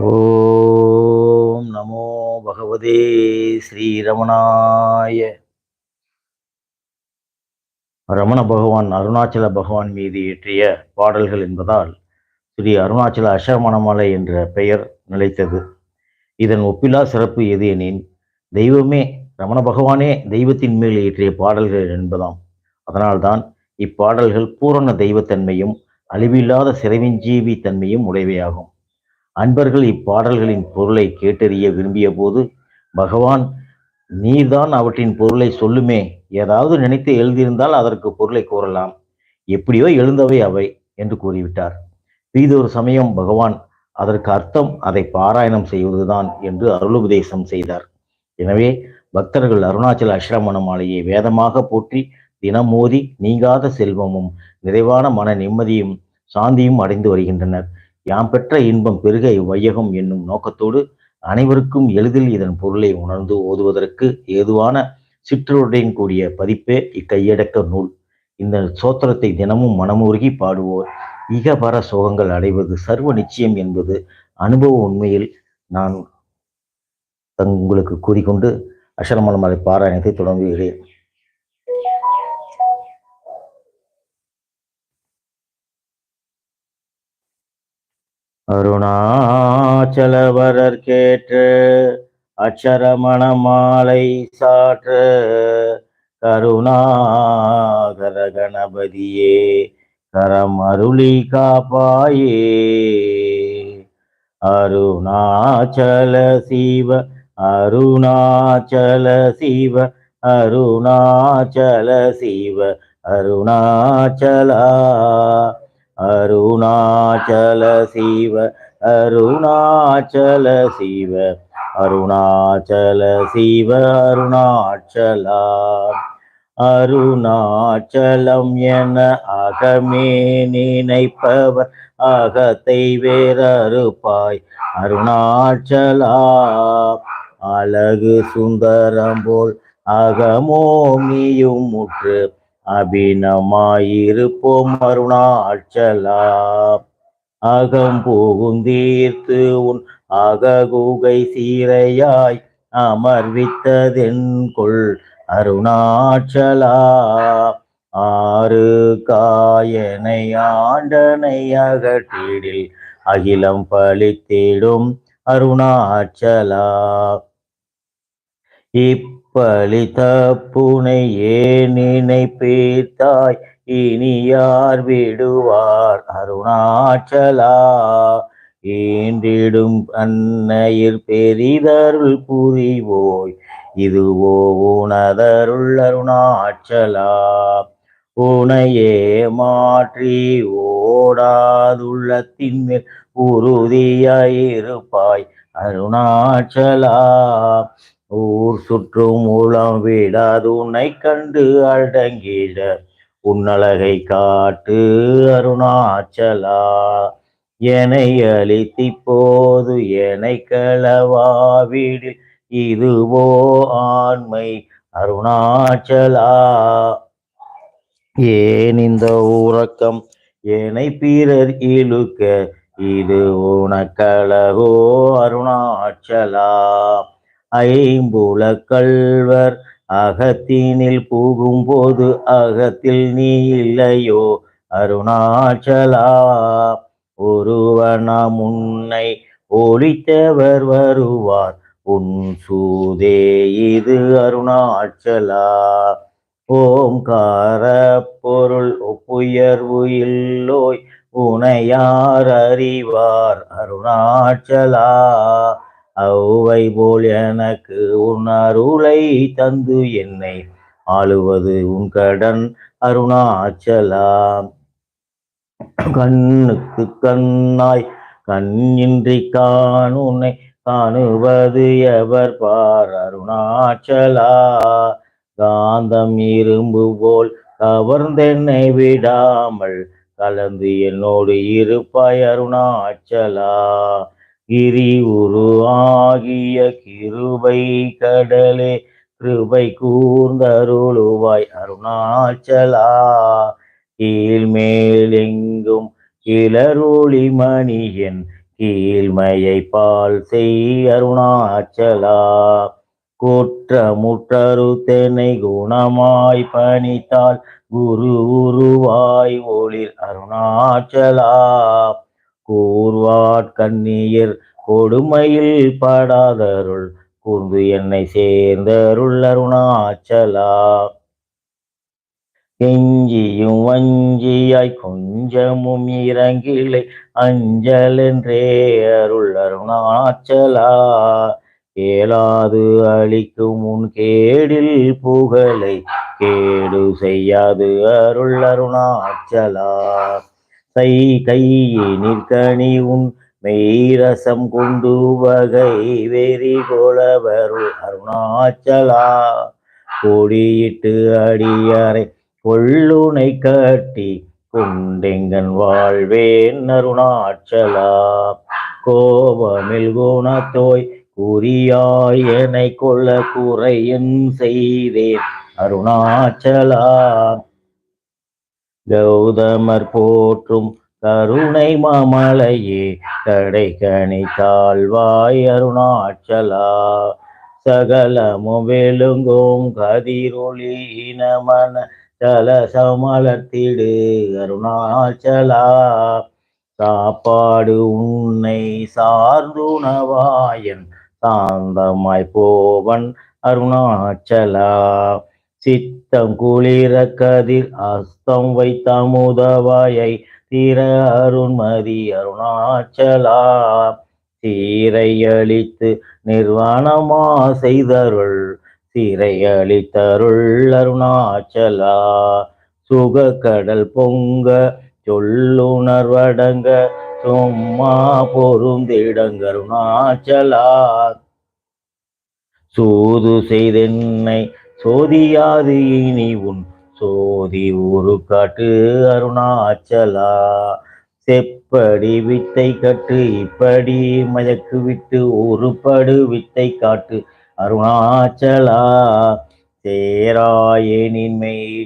ஓம் நமோ பகவதே ஸ்ரீரமணாய. ரமண பகவான் அருணாச்சல பகவான் மீது இயற்றிய பாடல்கள் என்பதால் ஸ்ரீ அருணாச்சல அஷமணமலை என்ற பெயர் நிலைத்தது. இதன் ஒப்பிலா சிறப்பு எது எனின் தெய்வமே ரமண பகவானே தெய்வத்தின் மேல் இயற்றிய பாடல்கள் என்பதாம். அதனால்தான் இப்பாடல்கள் பூரண தெய்வத்தன்மையும் அழிவில்லாத சிறைவிஞ்சீவி தன்மையும் உடையவையாகும். அன்பர்கள் இப்பாடல்களின் பொருளை கேட்டறிய விரும்பிய போது பகவான் நீர்தான் அவற்றின் பொருளை சொல்லுமே. ஏதாவது நினைத்து எழுதியிருந்தால் அதற்கு பொருளை கூறலாம். எப்படியோ எழுந்தவை அவை என்று கூறிவிட்டார். பீதொரு சமயம் பகவான் அதற்கு அர்த்தம் அதை பாராயணம் செய்வதுதான் என்று அருளுபதேசம் செய்தார். எனவே பக்தர்கள் அருணாச்சல அஷ்ரமண மாலையை வேதமாக போற்றி தினம் மோதி நீங்காத செல்வமும் நிறைவான மன நிம்மதியும் சாந்தியும் அடைந்து வருகின்றனர். யாம் பெற்ற இன்பம் பெருக இவ்வையகம் என்னும் நோக்கத்தோடு அனைவருக்கும் எளிதில் இதன் பொருளை உணர்ந்து ஓதுவதற்கு ஏதுவான சிற்றுடன் கூடிய பதிப்பே இக்கையடக்க நூல். இந்த சோத்திரத்தை தினமும் மனமுருகி பாடுவோர். இகபர சோகங்கள் அடைவது சர்வ நிச்சயம் என்பது அனுபவ உண்மையில் நான் உங்களுக்கு கூறிக்கொண்டு அஷரமலமலை பாராயணத்தை தொடங்குகிறேன். அருணாச்சலவரர் கேற்று அச்சரமண மாலை சாற்று கருணாகர கணபதியே கரம் அருளி காப்பாயே. அருணாச்சல சிவ அருணாச்சல சிவ அருணாச்சல சிவ அருணாச்சலா. அருணாச்சல சிவ அருணாச்சல சிவ அருணாச்சல சிவ அருணாச்சலா. அருணாச்சலம் என அகமே நினைப்பவர் அகத்தை வேறறுப்பாய். அருணாச்சலா அழகு சுந்தரம் போல் அகமோ நீயும் முற்று அபிநமாயிருப்போம் அருணாச்சலா அகம் புகுந்தீர்த்து உன் அககுகை சீரையாய் அமர்வித்ததென்கொள் அருணாச்சலா ஆறு காயனை ஆண்டனை அகற்றிடில் அகிலம் பழித்திடும் அருணாச்சலா இப் தப்புனை ஏன் நினைப்பீர்த்தாய். இனி யார் விடுவார் அருணாச்சலா. ஈண்டிடும் அன்னையில் பெரிதருள் புரிவோய். இதுவோ உனதருள் அருணாச்சலா. உனையே மாற்றி ஓடாதுள்ளத்தின் மேல் உறுதியாயிருப்பாய். அருணாச்சலா. ஊர் சுற்றும் மூலம் வீடாது உன்னை கண்டு அடங்கிட. உன்னழகை காட்டு அருணாச்சலா. என்னை அழித்தி போது என்னை களவாவிடில் இதுவோ ஆண்மை அருணாச்சலா. ஏன் இந்த உறக்கம்? என்னை பிறர் இழுக்க. இது உனக்கழகோ அருணாச்சலா. ஐம்புல கல்வர் அகத்தினில் புகும்போது அகத்தில் நீ இல்லையோ அருணாச்சலா ஒருவனாம் உன்னை ஒழித்தவர் வருவார். உன் சூதே இது அருணாச்சலா. ஓம்கார பொருள் ஒப்புயர்வு இல்லோய் உனையார் அறிவார். அருணாச்சலா அவ்வை போல் எனக்கு உன் அருளை தந்து என்னை ஆளுவது உன் கடன் அருணாச்சலா கண்ணுக்கு கண்ணாய் கண்ணின்றி காணுனை காணுவது எவர் பார் அருணாச்சலா. காந்தம் இரும்பு போல் கவர்ந்தென்னை விடாமல் கலந்து என்னோடு இருப்பாய் அருணாச்சலா. கிரி உரு ஆகிய கிருபை கடலே கிருபை கூர்ந்தருளுவாய் அருணாச்சலா. கீழ்மேலெங்கும் எங்கும் மணியன் கீழ்மையை பால் செய் அருணாச்சலா. குற்றமுற்றரு தென்னை குணமாய் பணித்தால் குரு உருவாய் ஒளிர் அருணாச்சலா. கூர்வாட் கண்ணியர் கொடுமையில் படாதருள். கூர்ந்து என்னை சேர்ந்தருள் அருணாச்சலா. எஞ்சியும் வஞ்சியாய் கொஞ்சமும் இறங்கிலை அஞ்சலென்றே அருள் அருணாச்சலா. கேளாது அழிக்கும் உன் கேடில் புகழை கேடு செய்யாது அருள் அருணாச்சலா. கை நிற்கணி உன் மெய்ரசம் கொண்டு வகை வெறி கொளவருள் அருணாச்சலா. கொடியிட்டு அடியாரை கொள்ளுனை கட்டி கொண்டெங்கன் வாழ்வேன் அருணாச்சலா. கோபமில் குணத்தோய் குறியாய் என்னை கொள்ள குறையும் செய்தேன் அருணாச்சலா. கௌதமர் போற்றும் கருணை மாமலையே தடை கணி தாழ்வாய் அருணாச்சலா. சகலமும் வெளுங்கும் கதிரொளி இனமன தல சமலத்திடு அருணாச்சலா. சாப்பாடு உன்னை சார்ந்துணவாயன் சாந்தமாய் போவன் அருணாச்சலா. சித்தம் குளிர கதிர் அஸ்தம் வைத்த அமுதவாயை தீர அருண்மதி அருணாச்சலா. சீரை அழித்து நிர்வாணமா செய்தருள் சீரை அழித்தருள் அருணாச்சலா. சுக கடல் பொங்க சொல்லுணர்வடங்க சும்மா பொருந்திடங்க அருணாச்சலா. சூது செய்தென்னை சோதியாது இனி உன் சோதி ஒரு காட்டு அருணாச்சலா. செப்படி வித்தை கட்டு இப்படி மயக்கு விட்டு ஒருபடு வித்தை காட்டு அருணாச்சலா. சேராயனின்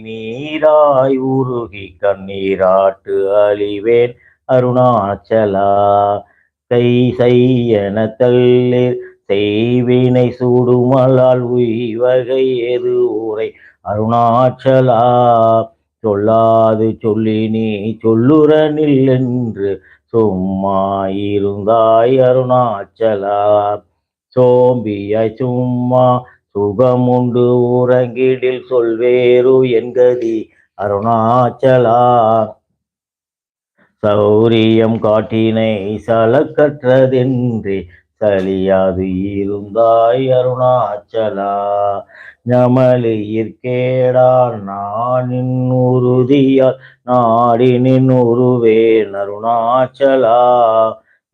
நீராய் உருகி கண்ணீராட்டு அழிவேன் அருணாச்சலா. கை செய்யன தள்ளீர் செய்வினை சூடுமலால் உய்வகை எது ஊரை அருணாச்சலா? சொல்லாது சொல்லி நீ சொல்லுறனில் என்று சும்மா இருந்தாய் அருணாச்சலா? சோம்பியாய் சும்மா சுகமுண்டு உறங்கிடில் சொல்வேறு என்கதி அருணாச்சலா? சௌரியம் காட்டினை சலக்கற்றதென்றே சலியாது இருந்தாய் அருணாச்சலா. ஞமலியிற்கேடார் நானின் உறுதியால் நாடினின் உருவேன் அருணாச்சலா.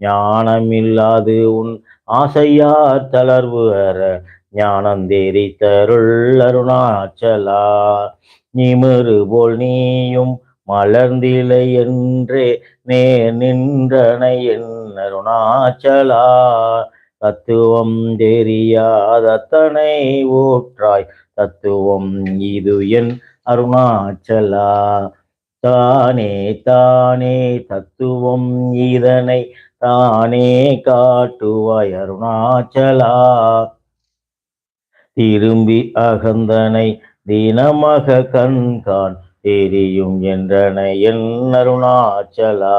ஞானமில்லாது உன் ஆசையார் தளர்வு அற ஞானம் ஞானந்தேரி தருள் அருணாச்சலா. நிமிரு போல் நீயும் மலர்ந்திலை என்றே நே நின்றனை என் அருணாச்சலா தத்துவம் தெரியாதத்தனை ஊற்றாய். தத்துவம் இது என் அருணாச்சலா. தானே தானே தத்துவம் இதனை தானே காட்டுவாய் அருணாச்சலா. திரும்பி அகந்தனை தினமக கண்கான் தெரியும் என்றனை என் அருணாச்சலா.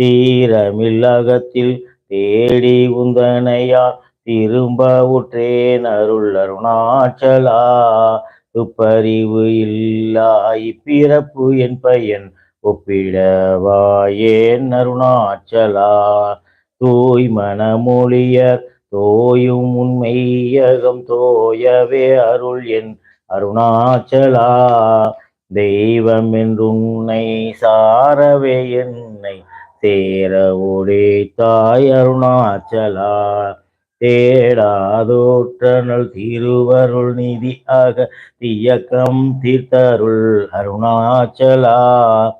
தீரமில்லகத்தில் தேடி உந்தனையார் திரும்ப உற்றேன் அருள் அருணாச்சலா. துப்பறிவு இல்லா இப்பிறப்பு என் பையன் ஒப்பிடவாயேன் அருணாச்சலா. தூய் மனமொழியர் தோயும் உண்மையகம் தோயவே அருள் என் அருணாச்சலா. தெய்வம் என்றுன்னை சாரவே என்னை சேர ஒளி தாய் அருணாச்சலா தேடாதோற்றனல் திருவருள் நிதி ஆக தியக்கம் தீர்த்தருள் அருணாச்சலா.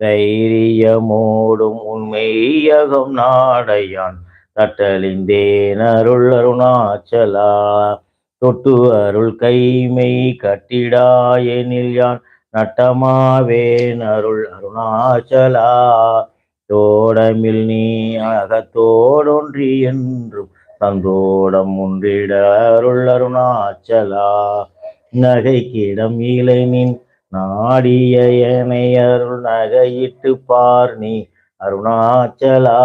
தைரியமோடும் உண்மையகம் நாடையான் தட்டலிந்தேன் அருள் அருணாச்சலா. தொட்டு அருள் கைமை கட்டிடாயெனில் யான் நட்டமாவேன் அருள் அருணாச்சலா. தோடமில் நீ அகத்தோடொன்றி என்றும் தந்தோடம் ஒன்றிட அருள் அருணாச்சலா. நகைக்கிடம் இலை நின் நாடிய ஏனை அருள் நகையிட்டு பார் நீ அருணாச்சலா.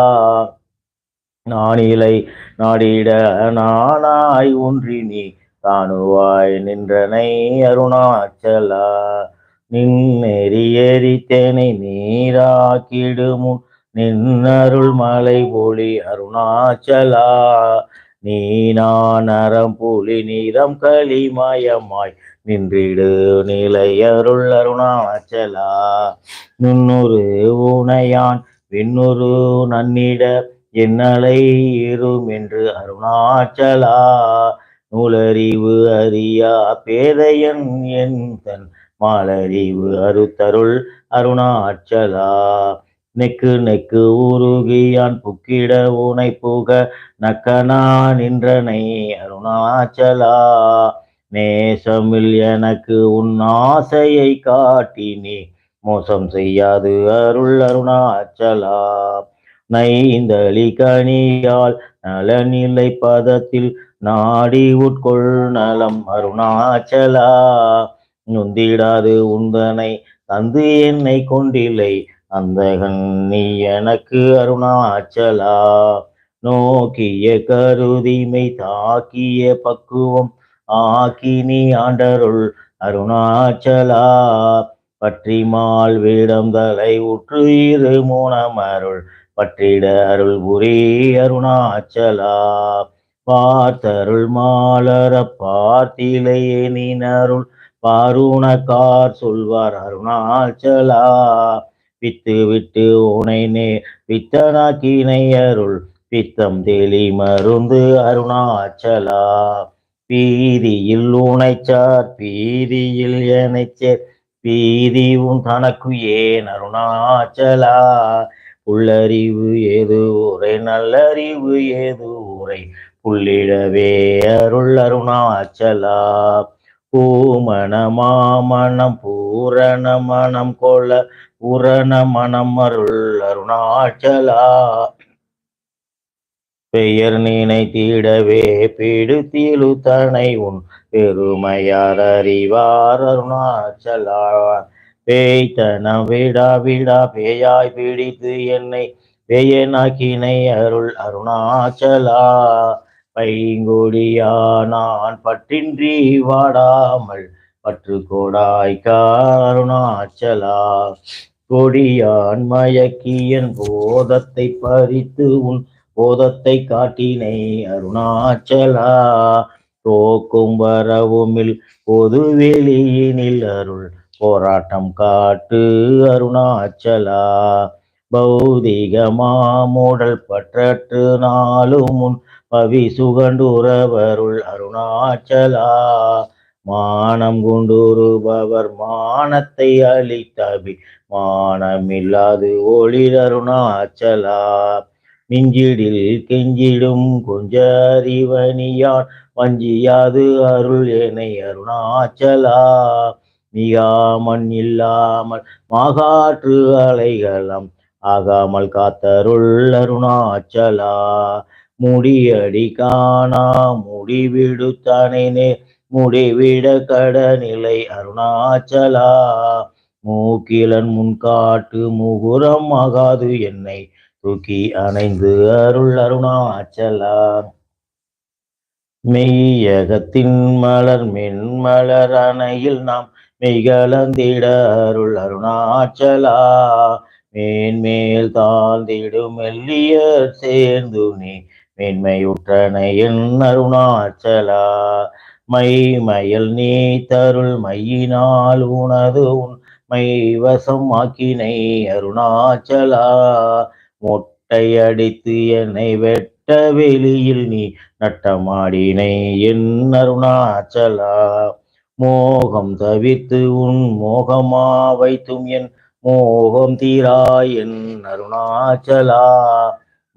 நானிலை நாடிட நானாய் ஒன்றி நீ தானுவாய் நின்றனை அருணாச்சலா. நின்னெறி எரித்தேனை நீராக்கிடுமுன் நின்னருள் மலை போலி அருணாச்சலா நீ நான் அறம் புலி நீதம் களிமயமாய் நின்றிடு நிலை அருள் அருணாச்சலா நுண்ணுரு உனையான் விண்ணுரு நன்னிட என்னலை இரும் என்று அருணாச்சலா நூலறிவு அறியா பேதையன் என் தன் மாலறிவு அருத்தருள் அருணாச்சலா. நெக்கு நெக்கு உருகியான் புக்கிட ஊனை புக நக்கனா நின்றனை அருணாச்சலா. நேசமில் எனக்கு உன் ஆசையை காட்டினே மோசம் செய்யாது அருள் அருணாச்சலா. நைந்தளி கனியால் நலநிலை பதத்தில் நாடி உட்கொள் நலம் அருணாச்சலா. நொந்திடாது உந்தனை தந்து என்னை கொண்டில்லை அந்த நீ எனக்கு அருணாச்சலா. நோக்கிய கருதிமை தாக்கிய பக்குவம் ஆக்கி நீ ஆண்டருள் அருணாச்சலா. பற்றிமால் வேடம் தலை உற்று இரு மூணமருள் பற்றிட அருள் புரி அருணாச்சலா. பார்த்தருள் மாலர பார்த்திலையே நீனருள் பாருணக்கார் சொல்வார் அருணாச்சலா. பித்து விட்டு உனை நே பித்தனாக்கினை அருள். பித்தம் தெளி மருந்து அருணாச்சலா. பீதியில் உனைச்சார் பீதியில் எனைச்சேர் பீதி உன் தனக்கு ஏன் அருணாச்சலா. புல்லறிவு ஏது உரை நல்லறிவு ஏது உரை புள்ளிடவே அருள் அருணாச்சலா. பூமண மாமணம் பூரண மனம் கொள்ள உரண மனம் அருள் அருணாச்சலா. பெயர் நினைத்திடவே பிடித்திலு தனை உன் பெருமையார் அறிவார் அருணாச்சலா பேய்த்தனம் விடா விடா பேயாய் பிடித்து என்னை பேயனாக்கினை அருள் அருணாச்சலா. பைங்கொடியா நான் பற்றின்றி வாடாமல் பற்று கோடாய்க்கா அருணாச்சலா. கொடியான் மயக்கியன் போதத்தை பறித்து உன் போதத்தை காட்டினை அருணாச்சலா. தோக்கும் வரவுமில் பொது வெளியினில் அருள் போராட்டம் காட்டு அருணாச்சலா. பௌதிக மாமூடல் பற்றற்று நாளும் முன் பவி சுகண்டுறவருள் அருணாச்சலா. மானம் குண்டுருபவர் மானத்தை அளித்தபி மானமில்லாது ஒளிரருணாச்சலா மிஞ்சிடில் கெஞ்சிடும் கொஞ்சறிவனியான் வஞ்சியாது அருள் என்னை அருணாச்சலா. மிகாமண் இல்லாமல் மாகாற்று அலைகளம் ஆகாமல் காத்தருள் அருணாச்சலா. முடியடி காணா முடிவிடுத்தானே முடிவிட கடநிலை அருணாச்சலா. மூக்கிலன் முன்காட்டு முகுரம் ஆகாது என்னை தூக்கி அணைந்து அருள் அருணாச்சலா. மெய்யகத்தின் மலர் மென்மலர் அணையில் நாம் மெய்கலந்திட அருள் அருணாச்சலா. மேன்மேல் தாழ்ந்திடும் மெல்லியர் சேர்ந்து நீ மேன்மையுற்றனை என் அருணாச்சலா. மைமயல் நீ தருள் மையினால் உனது உன் மைவசம் ஆக்கினை அருணாச்சலா. மொட்டை அடித்து என்னை வெட்ட வெளியில் நீ நட்டமாடினை என் அருணாச்சலா. மோகம் தவித்து உன் மோகமா வைத்தும் என் மோகம் தீரா என் அருணாச்சலா.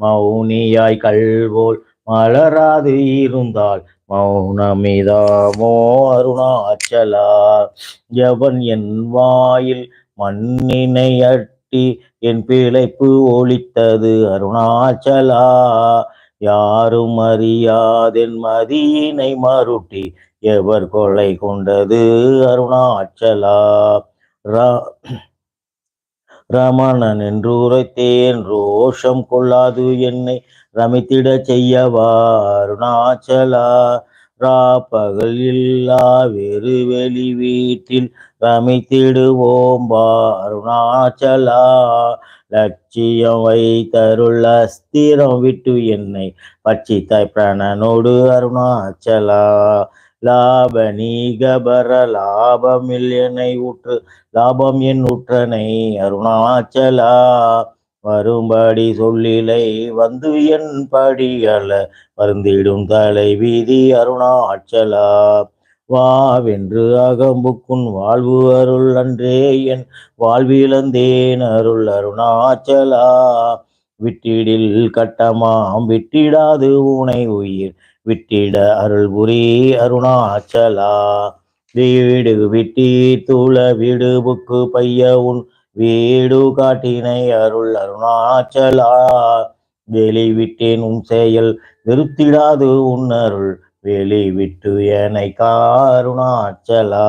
மௌனியாய் கல்வோல் மலராது இருந்தால் மௌனமிதாமோ அருணாச்சலா எவன் என் வாயில் மண்ணினை அட்டி என் பிழைப்பு ஒழித்தது அருணாச்சலா. யாரும் அறியாதென் மதியினை மருட்டி எவர் கொலை கொண்டது அருணாச்சலா. ரா- ரமணன் என்று உரைத்தேன் ரோஷம் கொள்ளாது என்னை ரமித்திட செய்யவா அருணாச்சலா ராப்பகல் இல்லா வெறு வெளி வீட்டில் ரமித்திடுவோம் பா அருணாச்சலா லட்சியம் வைத்தருள் அஸ்திரம் விட்டு என்னை பட்சித்தாய் பிரணனோடு அருணாச்சலா. லாப நீகபர லாபமில் என்னை ஊற்று லாபம் என் உற்றனை அருணாச்சலா வரும்படி சொல்லிலை வந்து என் படியல வருந்திடும் தலை வீதி அருணாச்சலா வாவென்று அகம்புக்குன் வாழ்வு அருள் அன்றே என் வாழ்விழந்தேன் அருள் அருணாச்சலா. விட்டிடில் கட்டமாம் விட்டிடாது உனை உயிர் விட்டிட அருள் புரி அருணாச்சலா. வீடு விட்டி தூள வீடு புக்கு பைய உன் வீடு காட்டினை அருள் அருணாச்சலா. வெளி விட்டேன் உன் செயல் நிறுத்திடாது உன் அருள். வெளி விட்டு என்னை காருணாச்சலா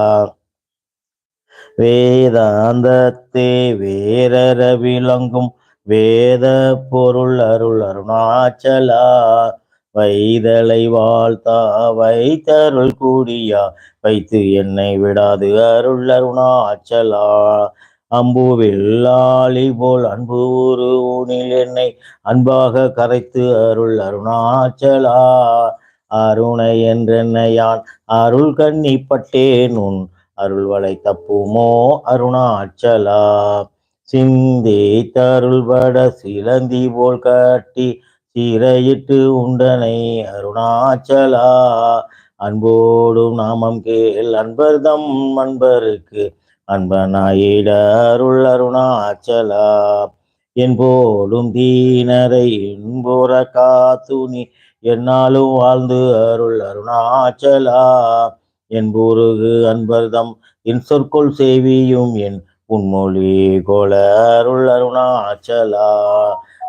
வேதாந்தத்தே வேரர விளங்கும் வேத பொருள் அருள் அருணாச்சலா. வைதலை வாழ்த்தா வைத்தருள் கூடியா. வைத்து என்னை விடாது அருள் அருணாச்சலா அம்புவில்லாளி போல் அன்பு ஒரு ஊனில் என்னை அன்பாக கரைத்து அருள் அருணாச்சலா அருணை என்றென்னையான் அருள் கண்ணிப்பட்டேன் உன் அருள் வளை தப்புமோ அருணாச்சலா. சிந்தி தருள்பட சிலந்தி போல் கட்டி சிறையிட்டு உண்டனை அருணாச்சலா. அன்போடும் நாமம் கேள் அன்பர்தம் அன்பருக்கு. அன்பனாயிட அருள் அருணாச்சலா. என் போலும் தீனரை இன்போர காத்துணி என்னாலும் வாழ்ந்து அருள் அருணாச்சலா. என் பூருகு அன்பர்தம் என் சொற்கொள் சேவியும் என் உன்மொழி கோல அருள் அருணாச்சலா.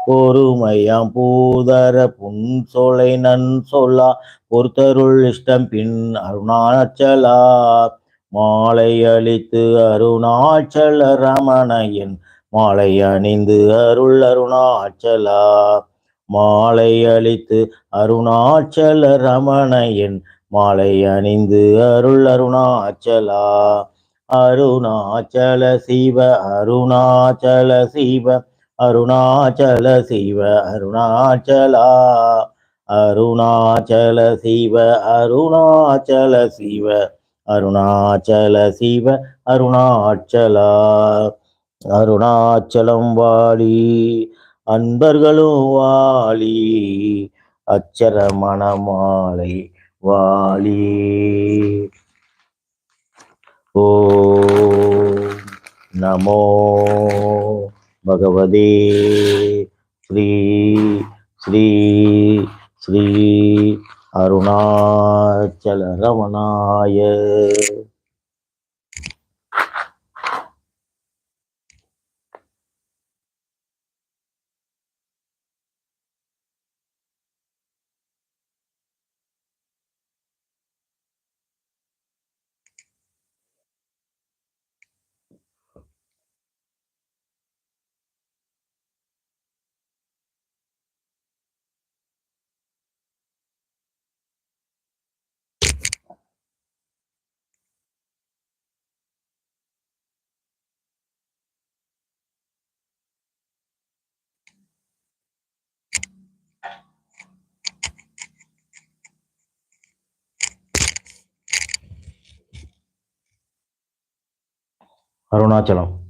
பொறுமையாம் பூதர புன் சொலை நன் சொல்லா பொறுத்தருள் இஷ்டம் பின் அருணாச்சலா. மாலை அளித்து அருணாச்சல ரமணையன் மாலை அணிந்து அருள் அருணாச்சலா. மாலை அளித்து அருணாச்சல ரமணையன் மாலை அணிந்து அருள் அருணாச்சலா. அருணாச்சல சிவ அருணாச்சல சிவ அருணாச்சல சிவ அருணாச்சலா. அருணாச்சல சிவ அருணாச்சல சிவ அருணாச்சல சிவ அருணாச்சலா. அருணாச்சலம் வாழி அன்பர்களும் வாழி அச்சர மணமாலை வாழி. ஓ நமோ பகவதே. ஸ்ரீ ஸ்ரீ ஸ்ரீ அருணாச்சல ரமணாய. अरुणाचलम।